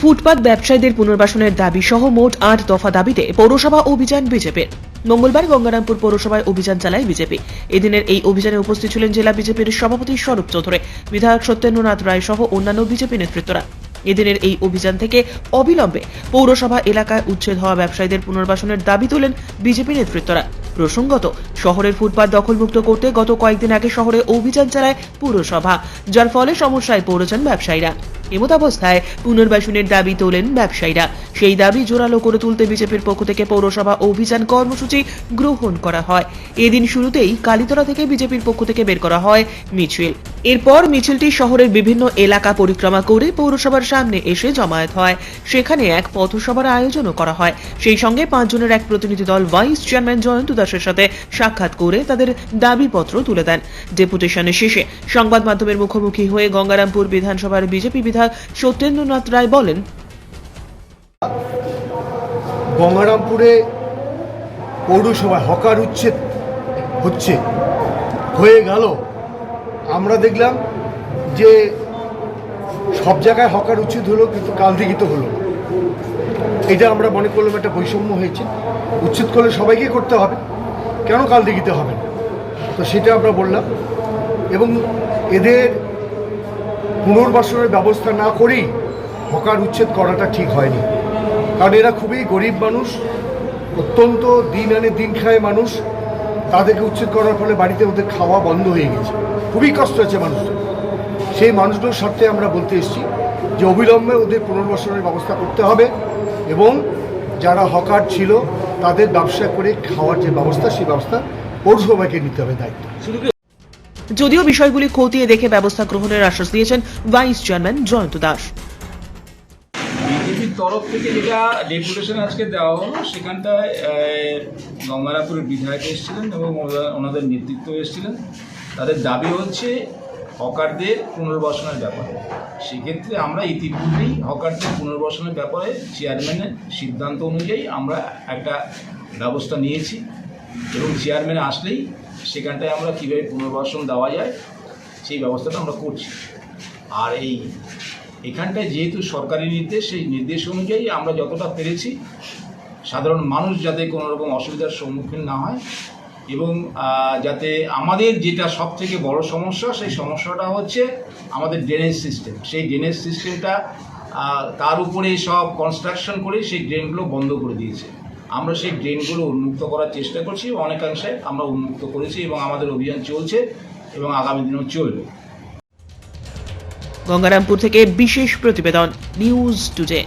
ফুটপাত ব্যবসায়ীদের পুনর্বাসনের দাবি সহ মোট আট দফা দাবিতে পৌরসভা অভিযান বিজেপির। মঙ্গলবার গঙ্গারামপুর পৌরসভায় অভিযান চালায় বিজেপি। এদিনের এই অভিযানে উপস্থিত ছিলেন জেলা বিজেপির সভাপতি স্বরূপ চৌধুরী, বিধায়ক সত্যেন্দ্রনাথ রায় সহ অন্যান্য বিজেপি নেতৃত্বরা। এদিনের এই অভিযান থেকে অবিলম্বে পৌরসভা এলাকায় উচ্ছেদ হওয়া ব্যবসায়ীদের পুনর্বাসনের দাবি তোলেন বিজেপি নেতৃত্বরা। প্রসঙ্গত, শহরের ফুটপাত দখলমুক্ত করতে গত কয়েকদিন আগে শহরে অভিযান চালায় পুরসভা, যার ফলে সমস্যায় পড়েছেন ব্যবসায়ীরা। এমতাবস্থায় পুনর্বাসনের দাবি তোলেন ব্যবসায়ীরা। সেই দাবি জোরালো করে তুলতে বিজেপির পক্ষ থেকে পৌরসভা অভিযান কর্মসূচি গ্রহণ করা হয়। এদিন শুরুতেই কালীতলা থেকে বিজেপির পক্ষ থেকে বের করা হয় মিছিল। এরপর মিছিলটি শহরের বিভিন্ন এলাকা পরিক্রমা করে পৌরসভার সামনে এসে জমায়েত হয়। সেখানে এক পথসভার আয়োজনও করা হয়। সেই সঙ্গে পাঁচজনের এক প্রতিনিধি দল ভাইস চেয়ারম্যান জয়ন্ত দাসের সাথে সাক্ষাৎ করে তাদের দাবিপত্র তুলে দেন। ডেপুটেশনের শেষে সংবাদ মাধ্যমের মুখোমুখি হয়ে গঙ্গারামপুর বিধানসভার বিজেপি বিধায়ক সত্যেন্দ্রনাথ রায় বলেন, গঙ্গারামপুরে পৌরসভায় হকার উচ্ছেদ হচ্ছে, হয়ে গেল। আমরা দেখলাম যে সব জায়গায় হকার উচ্ছেদ হলো, কিন্তু কালদিঘিত হলো এটা আমরা মনে করলাম একটা বৈষম্য হয়েছে। উচ্ছেদ করলে সবাইকে করতে হবে, কেন কালদিঘিতে হবে না? তো সেটা আমরা বললাম। এবং এদের পুনর্বাসনের ব্যবস্থা না করেই হকার উচ্ছেদ করাটা ঠিক হয়নি। কারণ এরা খুবই গরিব মানুষ, অত্যন্ত দিন আনে দিন খায় মানুষ। তাদেরকে উচ্ছেদ করার ফলে বাড়িতে ওদের খাওয়া বন্ধ হয়ে গেছে। খুবই কষ্ট আছে মানুষদের। সেই মানুষগুলোর স্বার্থে আমরা বলতে এসেছি যে অবিলম্বে ওদের পুনর্বাসনের ব্যবস্থা করতে হবে এবং যারা হকার ছিল, তাদের ব্যবসা করে খাওয়ার যে ব্যবস্থা, সেই ব্যবস্থা পৌরসভাকে নিতে হবে দায়িত্ব। যদিও বিষয়গুলি খতিয়ে দেখে ব্যবস্থা গ্রহণের আশ্বাস দিয়েছেন ভাইস চেয়ারম্যান জয়ন্ত দাস। বিজেপির তরফ থেকে যেটা ডেপুটেশন আজকে দেওয়া হলো সেখানটায় আহ, গঙ্গারামপুরের বিধায়ক এসেছিলেন এবং ওনাদের নেতৃত্ব এসেছিলেন। তাদের দাবি হচ্ছে হকারদের পুনর্বাসনের ব্যাপারে। সেক্ষেত্রে আমরা ইতিপূর্বেই হকারদের পুনর্বাসনের ব্যাপারে চেয়ারম্যানের সিদ্ধান্ত অনুযায়ী আমরা একটা ব্যবস্থা নিয়েছি। এবং চেয়ারম্যান আসলেই সেখানটায় আমরা কীভাবে পুনর্বাসন দেওয়া যায়, সেই ব্যবস্থাটা আমরা করছি। আর এই এখানটায় যেহেতু সরকারি নির্দেশ, সেই নির্দেশ অনুযায়ী আমরা যতটা পেরেছি, সাধারণ মানুষ যাতে কোনো রকম অসুবিধার সম্মুখীন না হয় এবং যাতে আমাদের যেটা সব থেকে বড় সমস্যা, সেই সমস্যাটা হচ্ছে আমাদের ড্রেনেজ সিস্টেম সেই ড্রেনেজ সিস্টেমটা তার উপরে সব কনস্ট্রাকশন করে সেই ড্রেনগুলো বন্ধ করে দিয়েছে। আমরা সেই ড্রেনগুলো উন্মুক্ত করার চেষ্টা করছি অনেকাংশে আমরা উন্মুক্ত করেছি এবং আমাদের অভিযান চলছে এবং আগামী দিনেও চলবে। গঙ্গারামপুর থেকে বিশেষ প্রতিবেদন, নিউজ টুডে।